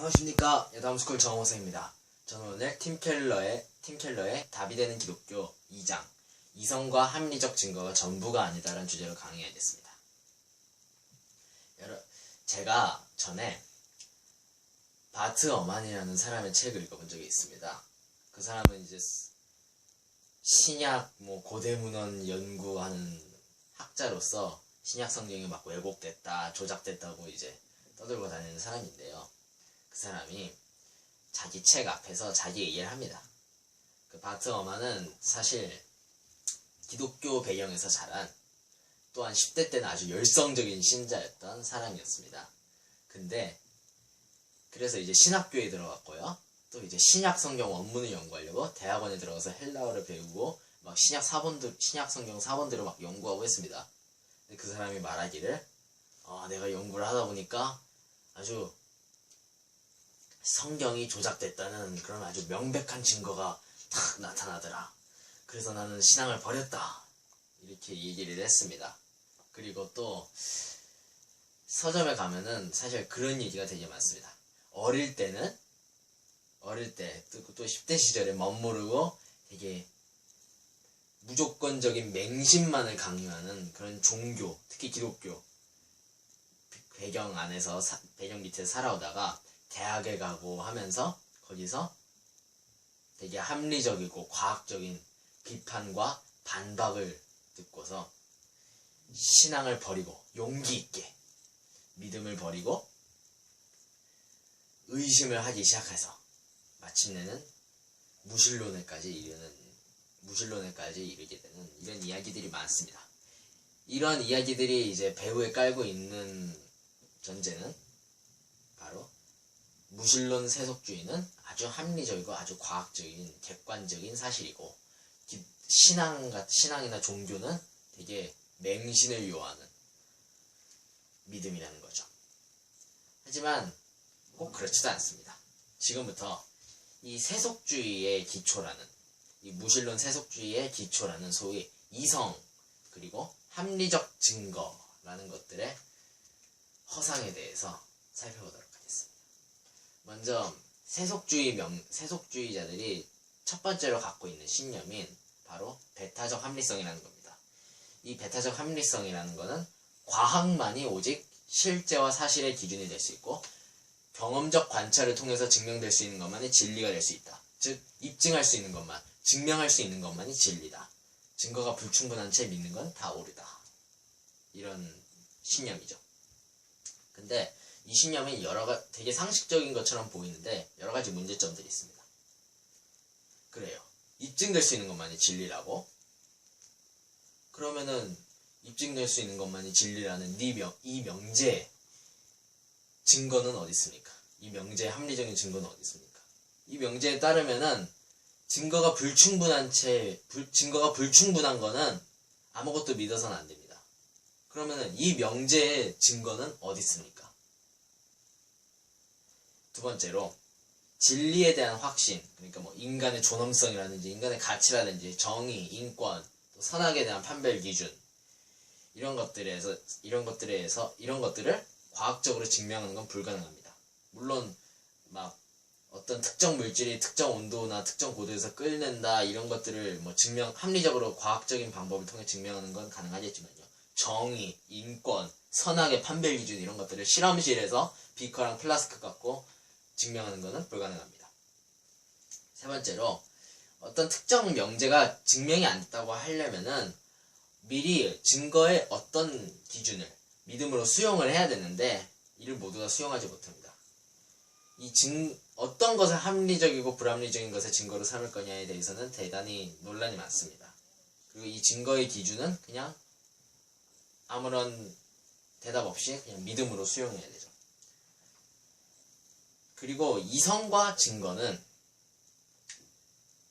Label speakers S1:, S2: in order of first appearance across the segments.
S1: 안녕하십니까 여담스쿨 정호생입니다. 저는 오늘 팀켈러의 팀켈러의 답이 되는 기독교 2장 이성과 합리적 증거가 전부가 아니다라는 주제로 강의하겠습니다. 여러 제가 전에 바트 어만이라는 사람의 책을 읽어본 적이 있습니다. 그 사람은 이제 신약 뭐 고대 문헌 연구하는 학자로서 신약 성경이 막 왜곡됐다 조작됐다고 이제 떠들고 다니는 사람인데요. 그 사람이 자기 책 앞에서 자기 얘기를 합니다. 그 바트 어만은 사실 기독교 배경에서 자란 또한 10대 때는 아주 열성적인 신자였던 사람이었습니다. 근데 그래서 이제 신학교에 들어갔고요. 또 이제 신약 성경 원문을 연구하려고 대학원에 들어가서 헬라어를 배우고 막 신약 사본들 신약 성경 사본들을 막 연구하고 했습니다. 근데 그 사람이 말하기를 아, 내가 연구를 하다 보니까 아주 성경이 조작됐다는 그런 아주 명백한 증거가 탁 나타나더라. 그래서 나는 신앙을 버렸다. 이렇게 얘기를 했습니다. 그리고 또 서점에 가면은 사실 그런 얘기가 되게 많습니다. 어릴 때는 어릴 때또 10대 시절에 멋모르고 되게 무조건적인 맹신만을 강요하는 그런 종교, 특히 기독교 배경 안에서 사, 배경 밑에 살아오다가 대학에 가고 하면서 거기서 되게 합리적이고 과학적인 비판과 반박을 듣고서 신앙을 버리고 용기 있게 믿음을 버리고 의심을 하기 시작해서 마침내는 무신론에까지 이르는 무신론에까지 이르게 되는 이런 이야기들이 많습니다. 이런 이야기들이 이제 배후에 깔고 있는 전제는 무신론 세속주의는 아주 합리적이고 아주 과학적인 객관적인 사실이고 신앙 신앙이나 종교는 되게 맹신을 요하는 믿음이라는 거죠. 하지만 꼭 그렇지도 않습니다. 지금부터 이 세속주의의 기초라는 이 무신론 세속주의의 기초라는 소위 이성 그리고 합리적 증거라는 것들의 허상에 대해서 살펴보도록 하겠습니다. 먼저 세속주의 명 세속주의자들이 첫 번째로 갖고 있는 신념인 바로 배타적 합리성이라는 겁니다. 이 배타적 합리성이라는 것은 과학만이 오직 실제와 사실의 기준이 될 수 있고 경험적 관찰을 통해서 증명될 수 있는 것만이 진리가 될 수 있다. 즉 입증할 수 있는 것만, 증명할 수 있는 것만이 진리다. 증거가 불충분한 채 믿는 건다 옳다. 이런 신념이죠. 근데 이 신념이 여러 가지 되게 상식적인 것처럼 보이는데 여러 가지 문제점들이 있습니다. 그래요. 입증될 수 있는 것만이 진리라고? 그러면은 입증될 수 있는 것만이 진리라는 이, 명, 이 명제 증거는 어디 있습니까? 이 명제의 합리적인 증거는 어디 있습니까? 이 명제에 따르면은 증거가 불충분한 채 불, 증거가 불충분한 거는 아무것도 믿어서는 안 됩니다. 그러면은 이 명제의 증거는 어디 있습니까? 두 번째로 진리에 대한 확신, 그러니까 뭐 인간의 존엄성이라든지 인간의 가치라든지 정의, 인권, 또 선악에 대한 판별 기준 이런 것들에서 이런 것들에서 이런 것들을 과학적으로 증명하는 건 불가능합니다. 물론 막 어떤 특정 물질이 특정 온도나 특정 고도에서 끓는다 이런 것들을 뭐 증명 합리적으로 과학적인 방법을 통해 증명하는 건 가능하겠지만요. 정의, 인권, 선악의 판별 기준 이런 것들을 실험실에서 비커랑 플라스크 갖고 증명하는 것은 불가능합니다. 세 번째로 어떤 특정 명제가 증명이 안 됐다고 하려면은 미리 증거의 어떤 기준을 믿음으로 수용을 해야 되는데 이를 모두 다 수용하지 못합니다. 이 증, 어떤 것을 합리적이고 불합리적인 것의 증거로 삼을 거냐에 대해서는 대단히 논란이 많습니다. 그리고 이 증거의 기준은 그냥 아무런 대답 없이 그냥 믿음으로 수용해야 되죠. 그리고 이성과 증거는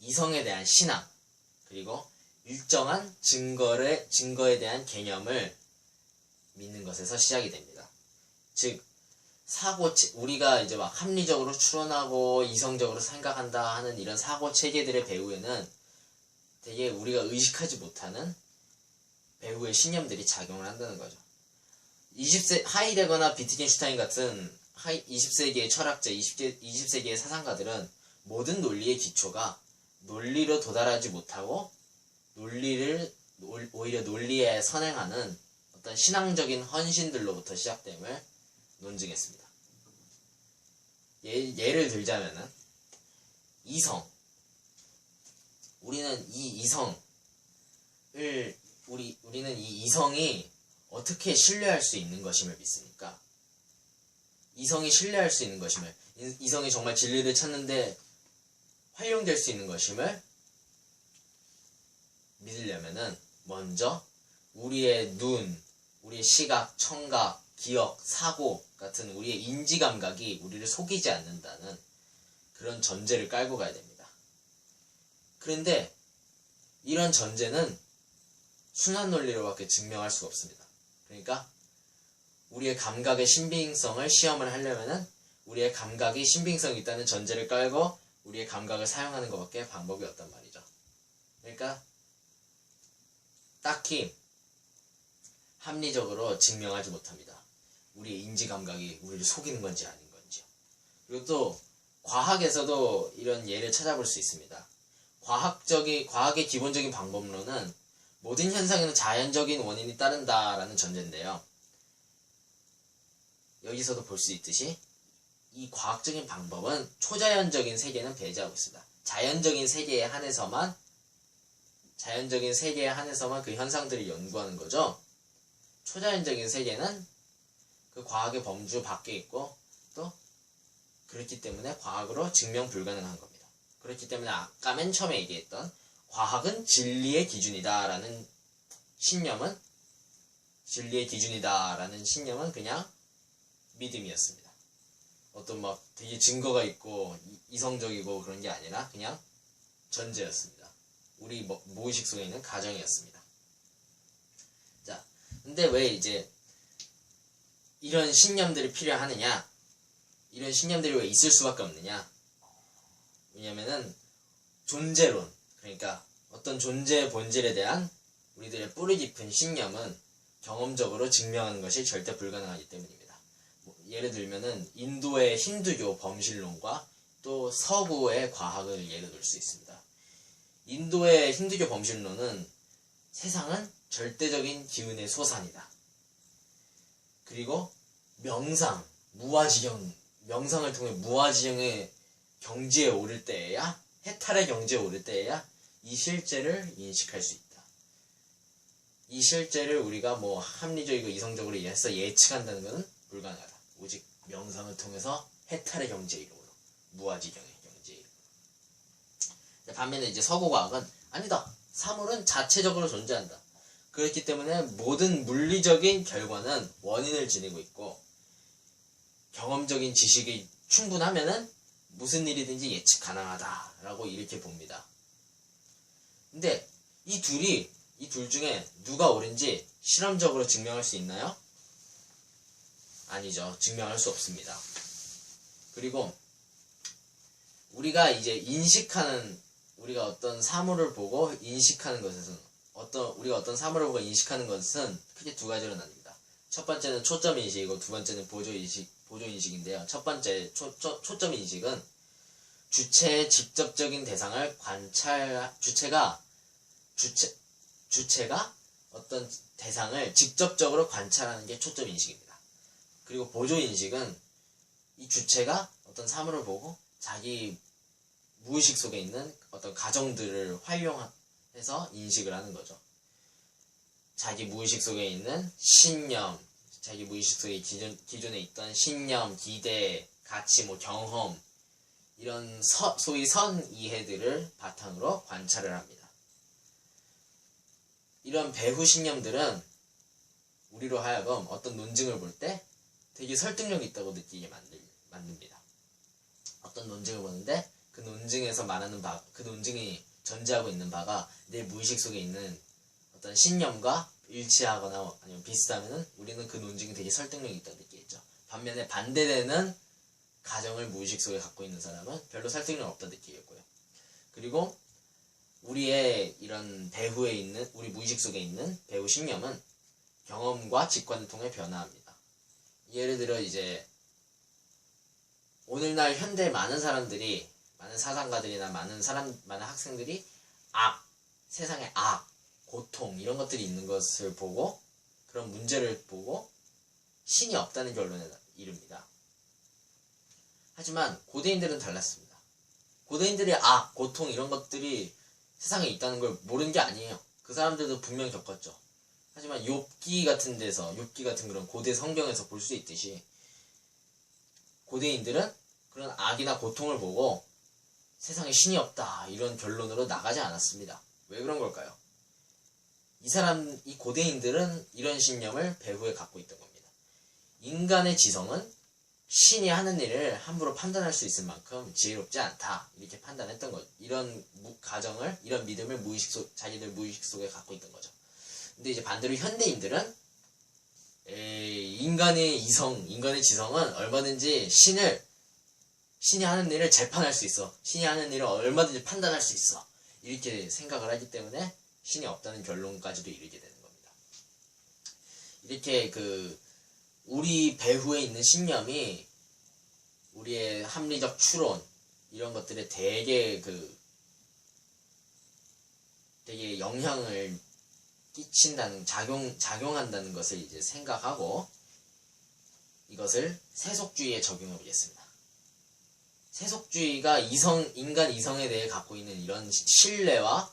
S1: 이성에 대한 신앙, 그리고 일정한 증거를, 증거에 대한 개념을 믿는 것에서 시작이 됩니다. 즉, 사고, 우리가 이제 막 합리적으로 추론하고 이성적으로 생각한다 하는 이런 사고 체계들의 배후에는 되게 우리가 의식하지 못하는 배후의 신념들이 작용을 한다는 거죠. 20세, 하이데거나 비트겐슈타인 같은 20세기의 철학자, 20세, 20세기의 사상가들은 모든 논리의 기초가 논리로 도달하지 못하고 논리를 오히려 논리에 선행하는 어떤 신앙적인 헌신들로부터 시작됨을 논증했습니다. 예, 예를 들자면은 이성 우리는 이 이성을 우리 우리는 이 이성이 어떻게 신뢰할 수 있는 것임을 믿습니까? 이성이 신뢰할 수 있는 것임을 이성이 정말 진리를 찾는데 활용될 수 있는 것임을 믿으려면은 먼저 우리의 눈, 우리의 시각, 청각, 기억, 사고 같은 우리의 인지 감각이 우리를 속이지 않는다는 그런 전제를 깔고 가야 됩니다. 그런데 이런 전제는 순환 논리로밖에 증명할 수가 없습니다. 그러니까 우리의 감각의 신빙성을 시험을 하려면은 우리의 감각이 신빙성이 있다는 전제를 깔고 우리의 감각을 사용하는 것밖에 방법이 없단 말이죠. 그러니까 딱히 합리적으로 증명하지 못합니다. 우리의 인지 감각이 우리를 속이는 건지 아닌 건지요. 그리고 또 과학에서도 이런 예를 찾아볼 수 있습니다. 과학적인 과학의 기본적인 방법론은 모든 현상에는 자연적인 원인이 따른다라는 전제인데요. 여기서도 볼 수 있듯이 이 과학적인 방법은 초자연적인 세계는 배제하고 있습니다. 자연적인 세계에 한해서만 자연적인 세계에 한해서만 그 현상들을 연구하는 거죠. 초자연적인 세계는 그 과학의 범주 밖에 있고 또 그렇기 때문에 과학으로 증명 불가능한 겁니다. 그렇기 때문에 아까 맨 처음에 얘기했던 과학은 진리의 기준이다라는 신념은 진리의 기준이다라는 신념은 그냥 믿음이었습니다. 어떤 막 되게 증거가 있고 이성적이고 그런 게 아니라 그냥 전제였습니다. 우리 뭐, 무의식 속에 있는 가정이었습니다. 자, 근데 왜 이제 이런 신념들이 필요하느냐? 이런 신념들이 왜 있을 수밖에 없느냐? 왜냐면은 존재론, 그러니까 어떤 존재의 본질에 대한 우리들의 뿌리 깊은 신념은 경험적으로 증명하는 것이 절대 불가능하기 때문입니다. 뭐 예를 들면은 인도의 힌두교 범실론과 또 서구의 과학을 예로 들수 있습니다. 인도의 힌두교 범실론은 세상은 절대적인 기운의 소산이다. 그리고 명상, 무아지경, 명상을 통해 무아지경의 경지에 오를 때에야, 해탈의 경지에 오를 때에야 이 실제를 인식할 수 있다. 이 실제를 우리가 뭐 합리적이고 이성적으로 이해해서 예측한다는 것은 불가능하다. 오직 명상을 통해서 해탈의 경지에 이르므로 무아지경의 경지에 이르므로 반면에 이제 서구과학은 아니다. 사물은 자체적으로 존재한다. 그렇기 때문에 모든 물리적인 결과는 원인을 지니고 있고 경험적인 지식이 충분하면은 무슨 일이든지 예측 가능하다라고 이렇게 봅니다. 근데 이 둘이 이 둘 중에 누가 옳은지 실험적으로 증명할 수 있나요? 아니죠. 증명할 수 없습니다. 그리고 우리가 이제 인식하는 우리가 어떤 사물을 보고 인식하는 것에서는 어떤 우리가 어떤 사물을 보고 인식하는 것은 크게 두 가지로 나뉩니다. 첫 번째는 초점 인식이고 두 번째는 보조 인식 보조 인식인데요. 첫 번째 초, 초, 초점 인식은 주체의 직접적인 대상을 관찰 주체가 주체 주체가 어떤 대상을 직접적으로 관찰하는 게 초점 인식입니다. 그리고 보조 인식은 이 주체가 어떤 사물을 보고 자기 무의식 속에 있는 어떤 가정들을 활용해서 인식을 하는 거죠. 자기 무의식 속에 있는 신념, 자기 무의식 속에 기존, 기존에 있던 신념, 기대, 가치, 뭐 경험, 이런 서, 소위 선 이해들을 바탕으로 관찰을 합니다. 이런 배후 신념들은 우리로 하여금 어떤 논증을 볼 때 되게 설득력 있다고 느끼게 만들, 만듭니다. 어떤 논증을 보는데 그 논증에서 말하는 바, 그 논증이 전제하고 있는 바가 내 무의식 속에 있는 어떤 신념과 일치하거나 아니면 비슷하면은 우리는 그 논증이 되게 설득력이 있다고 느끼겠죠. 반면에 반대되는 가정을 무의식 속에 갖고 있는 사람은 별로 설득력 없다 느끼겠고요. 그리고 우리의 이런 배후에 있는 우리 무의식 속에 있는 배후 신념은 경험과 직관을 통해 변화합니다. 예를 들어 이제 오늘날 현대 많은 사람들이 많은 사상가들이나 많은 사람 많은 학생들이 악 세상에 악 고통 이런 것들이 있는 것을 보고 그런 문제를 보고 신이 없다는 결론에 이릅니다. 하지만 고대인들은 달랐습니다. 고대인들이 악, 고통 이런 것들이 세상에 있다는 걸 모르는 게 아니에요. 그 사람들도 분명 겪었죠. 하지만 욥기 같은 데서 욥기 같은 그런 고대 성경에서 볼 수 있듯이 고대인들은 그런 악이나 고통을 보고 세상에 신이 없다 이런 결론으로 나가지 않았습니다. 왜 그런 걸까요? 이 사람 이 고대인들은 이런 신념을 배후에 갖고 있던 겁니다. 인간의 지성은 신이 하는 일을 함부로 판단할 수 있을 만큼 지혜롭지 않다 이렇게 판단했던 것 이런 무- 가정을 이런 믿음을 무의식 속 자기들 무의식 속에 갖고 있던 거죠. 근데 이제 반대로 현대인들은 인간의 이성, 인간의 지성은 얼마든지 신을 신이 하는 일을 재판할 수 있어. 신이 하는 일을 얼마든지 판단할 수 있어. 이렇게 생각을 하기 때문에 신이 없다는 결론까지도 이르게 되는 겁니다. 이렇게 그 우리 배후에 있는 신념이 우리의 합리적 추론 이런 것들에 되게 그 되게 영향을 끼친다는 작용 작용한다는 것을 이제 생각하고 이것을 세속주의에 적용해 보겠습니다. 세속주의가 이성 인간 이성에 대해 갖고 있는 이런 시- 신뢰와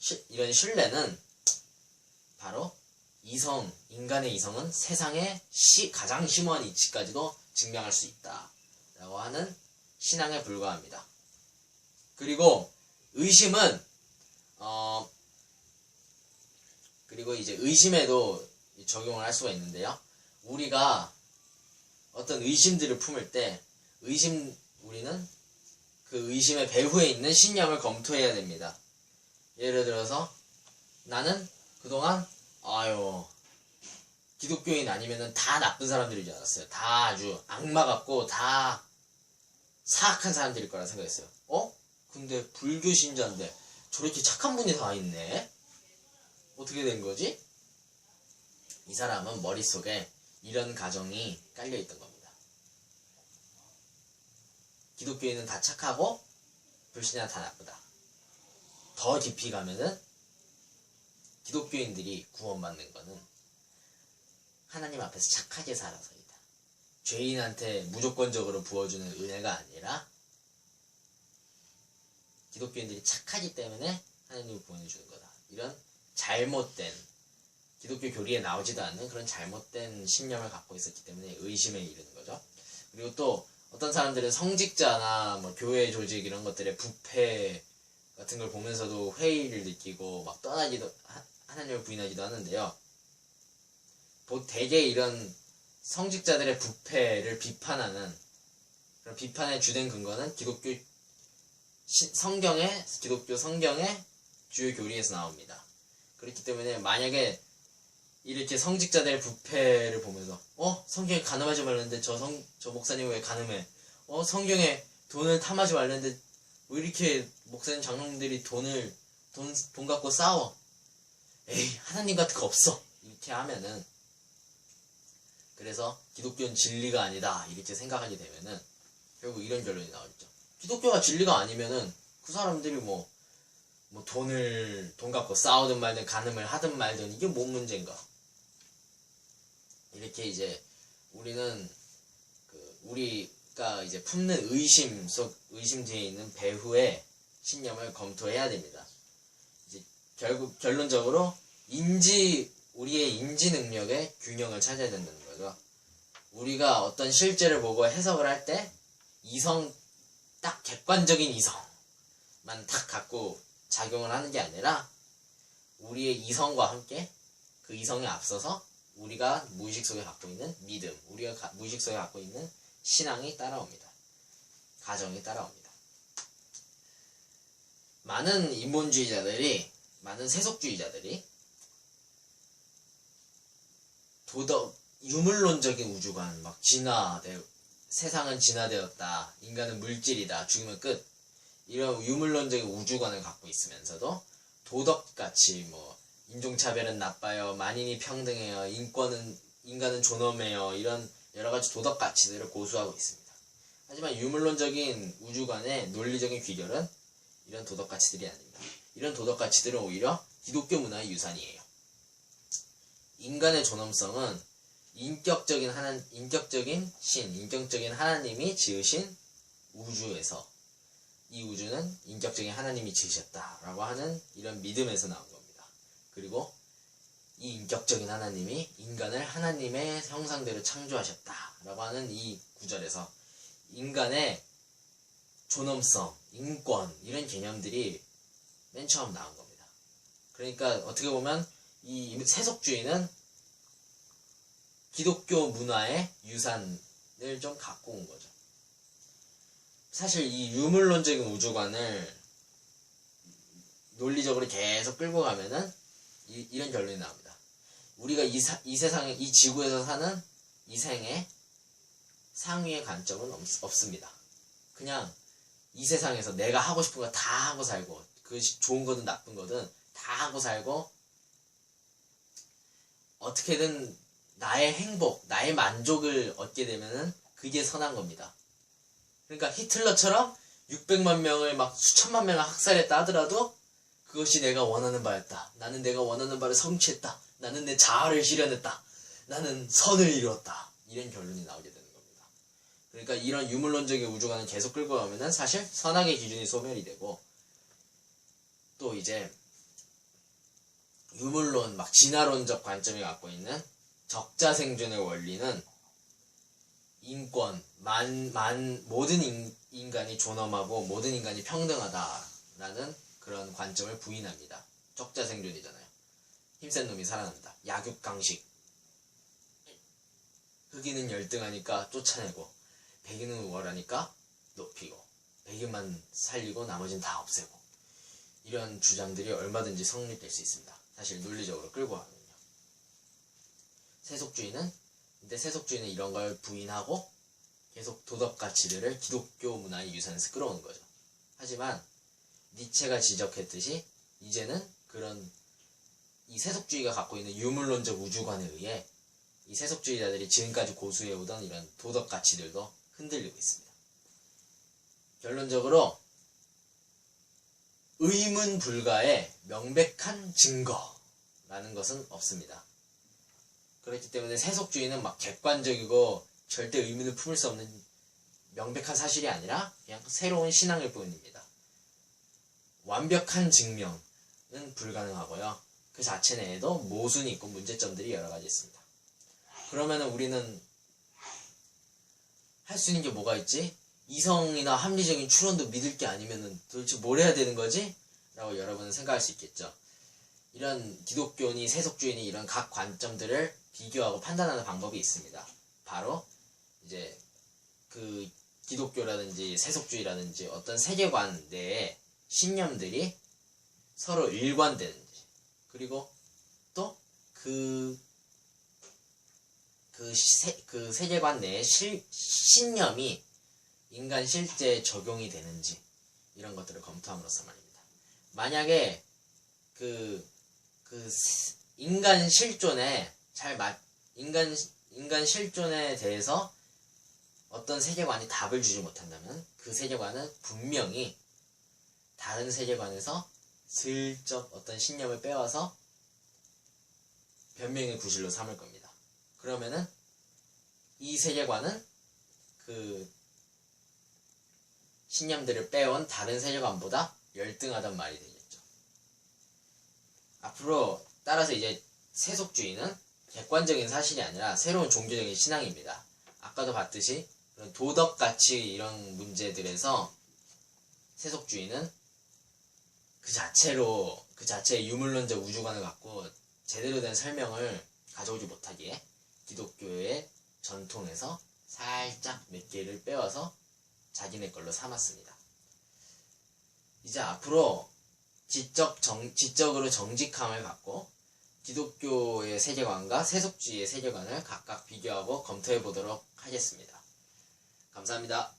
S1: 시- 이런 신뢰는 바로 이성 인간의 이성은 세상의 시, 가장 심오한 이치까지도 증명할 수 있다라고 하는 신앙에 불과합니다. 그리고 의심은 어 그리고 이제 의심에도 적용을 할 수가 있는데요. 우리가 어떤 의심들을 품을 때 의심 우리는 그 의심의 배후에 있는 신념을 검토해야 됩니다. 예를 들어서 나는 그동안 아유 기독교인 아니면은 다 나쁜 사람들인 줄 알았어요. 다 아주 악마 같고 다 사악한 사람들일 거라 생각했어요. 어? 근데 불교 신자인데 저렇게 착한 분이 다 있네. 어떻게 된 거지? 이 사람은 머릿속에 이런 가정이 깔려 있던 겁니다. 기독교인은 다 착하고 불신자 다 나쁘다. 더 깊이 가면은 기독교인들이 구원받는 거는 하나님 앞에서 착하게 살아서이다. 죄인한테 무조건적으로 부어주는 은혜가 아니라 기독교인들이 착하기 때문에 하나님이 구원해주는 거다. 이런 잘못된 기독교 교리에 나오지도 않는 그런 잘못된 신념을 갖고 있었기 때문에 의심에 이르는 거죠. 그리고 또 어떤 사람들은 성직자나 뭐 교회 조직 이런 것들의 부패 같은 걸 보면서도 회의를 느끼고 막 떠나기도 하- 하나님을 부인하기도 하는데요. 보 대개 이런 성직자들의 부패를 비판하는 그런 비판의 주된 근거는 기독교 시- 성경의 기독교 성경의 주요 교리에서 나옵니다. 그렇기 때문에 만약에 이렇게 성직자들의 부패를 보면서 어 성경에 가늠하지 말랬는데 저 성 저 목사님 왜 가늠해? 어 성경에 돈을 탐하지 말랬는데 왜 이렇게 목사님 장로님들이 돈을 돈, 돈 갖고 싸워? 에이 하나님 같은 거 없어 이렇게 하면은 그래서 기독교는 진리가 아니다 이렇게 생각하게 되면은 결국 이런 결론이 나오죠. 기독교가 진리가 아니면은 그 사람들이 뭐, 뭐 돈을 돈 갖고 싸우든 말든 가늠을 하든 말든 이게 뭔 문제인가? 이렇게 이제 우리는 그 우리가 이제 품는 의심 속 의심 뒤에 있는 배후의 신념을 검토해야 됩니다. 이제 결국 결론적으로 인지 우리의 인지 능력의 균형을 찾아야 된다는 거죠. 우리가 어떤 실제를 보고 해석을 할 때 이성 딱 객관적인 이성만 딱 갖고 작용을 하는 게 아니라 우리의 이성과 함께 그 이성에 앞서서 우리가 무의식 속에 갖고 있는 믿음, 우리가 가- 무의식 속에 갖고 있는 신앙이 따라옵니다. 가정이 따라옵니다. 많은 인본주의자들이, 많은 세속주의자들이 도덕, 유물론적인 우주관, 막 진화, 대- 세상은 진화되었다, 인간은 물질이다, 죽으면 끝. 이런 유물론적인 우주관을 갖고 있으면서도 도덕같이 뭐 인종차별은 나빠요, 만인이 평등해요, 인권은 인간은 존엄해요 이런 여러 가지 도덕 가치들을 고수하고 있습니다. 하지만 유물론적인 우주관의 논리적인 귀결은 이런 도덕 가치들이 아닙니다. 이런 도덕 가치들은 오히려 기독교 문화의 유산이에요. 인간의 존엄성은 인격적인 하나 인격적인 신, 인격적인 하나님이 지으신 우주에서 이 우주는 인격적인 하나님이 지으셨다라고 하는 이런 믿음에서 나온 겁니다. 그리고 이 인격적인 하나님이 인간을 하나님의 형상대로 창조하셨다라고 하는 이 구절에서 인간의 존엄성, 인권 이런 개념들이 맨 처음 나온 겁니다. 그러니까 어떻게 보면 이 세속주의는 기독교 문화의 유산을 좀 갖고 온 거죠. 사실 이 유물론적인 우주관을 논리적으로 계속 끌고 가면은 이, 런 결론이 나옵니다. 우리가 이, 사, 이 세상에 이 지구에서 사는 이 생에 상위의 관점은 없, 없습니다. 그냥 이 세상에서 내가 하고 싶은 거 다 하고 살고 그 좋은 거든 나쁜 거든 다 하고 살고 어떻게든 나의 행복, 나의 만족을 얻게 되면은 그게 선한 겁니다. 그러니까 히틀러처럼 600만 명을 막 수천만 명을 학살했다 하더라도 그것이 내가 원하는 바였다. 나는 내가 원하는 바를 성취했다. 나는 내 자아를 실현했다. 나는 선을 이루었다. 이런 결론이 나오게 되는 겁니다. 그러니까 이런 유물론적인 우주관을 계속 끌고 가면은 사실 선악의 기준이 소멸이 되고 또 이제 유물론 막 진화론적 관점이 갖고 있는 적자생존의 원리는 인권, 만, 만, 모든 인, 인간이 존엄하고 모든 인간이 평등하다라는 그런 관점을 부인합니다. 적자 생존이잖아요. 힘센 놈이 살아난다. 약육강식. 흑인은 열등하니까 쫓아내고, 백인은 우월하니까 높이고, 백인만 살리고 나머지는 다 없애고. 이런 주장들이 얼마든지 성립될 수 있습니다. 사실 논리적으로 끌고 가면요. 세속주의는 근데 세속주의는 이런 걸 부인하고 계속 도덕 가치들을 기독교 문화의 유산에서 끌어오는 거죠. 하지만 니체가 지적했듯이 이제는 그런 이 세속주의가 갖고 있는 유물론적 우주관에 의해 이 세속주의자들이 지금까지 고수해오던 이런 도덕 가치들도 흔들리고 있습니다. 결론적으로 의문 불가의 명백한 증거라는 것은 없습니다. 그렇기 때문에 세속주의는 막 객관적이고 절대 의문을 품을 수 없는 명백한 사실이 아니라 그냥 새로운 신앙일 뿐입니다. 완벽한 증명은 불가능하고요. 그 자체 내에도 모순이 있고 문제점들이 여러 가지 있습니다. 그러면 우리는 할 수 있는 게 뭐가 있지? 이성이나 합리적인 추론도 믿을 게 아니면은 도대체 뭘 해야 되는 거지? 라고 여러분은 생각할 수 있겠죠. 이런 기독교니 세속주의니 이런 각 관점들을 비교하고 판단하는 방법이 있습니다. 바로 이제 그 기독교라든지 세속주의라든지 어떤 세계관 내에 신념들이 서로 일관되는지 그리고 또그 그, 세, 그 세계관 내에 실, 신념이 인간 실제에 적용이 되는지 이런 것들을 검토함으로써 말입니다. 만약에 그, 그 인간 실존에 잘 맞, 인간, 인간 실존에 대해서 어떤 세계관이 답을 주지 못한다면 그 세계관은 분명히 다른 세계관에서 슬쩍 어떤 신념을 빼와서 변명의 구실로 삼을 겁니다. 그러면은 이 세계관은 그 신념들을 빼온 다른 세계관보다 열등하단 말이 되겠죠. 앞으로 따라서 이제 세속주의는 객관적인 사실이 아니라 새로운 종교적인 신앙입니다. 아까도 봤듯이 도덕 가치 이런 문제들에서 세속주의는 그 자체로 그 자체의 유물론적 우주관을 갖고 제대로 된 설명을 가져오지 못하기에 기독교의 전통에서 살짝 몇 개를 빼와서 자기네 걸로 삼았습니다. 이제 앞으로 지적 정, 지적으로 정직함을 갖고 기독교의 세계관과 세속주의의 세계관을 각각 비교하고 검토해 보도록 하겠습니다. 감사합니다.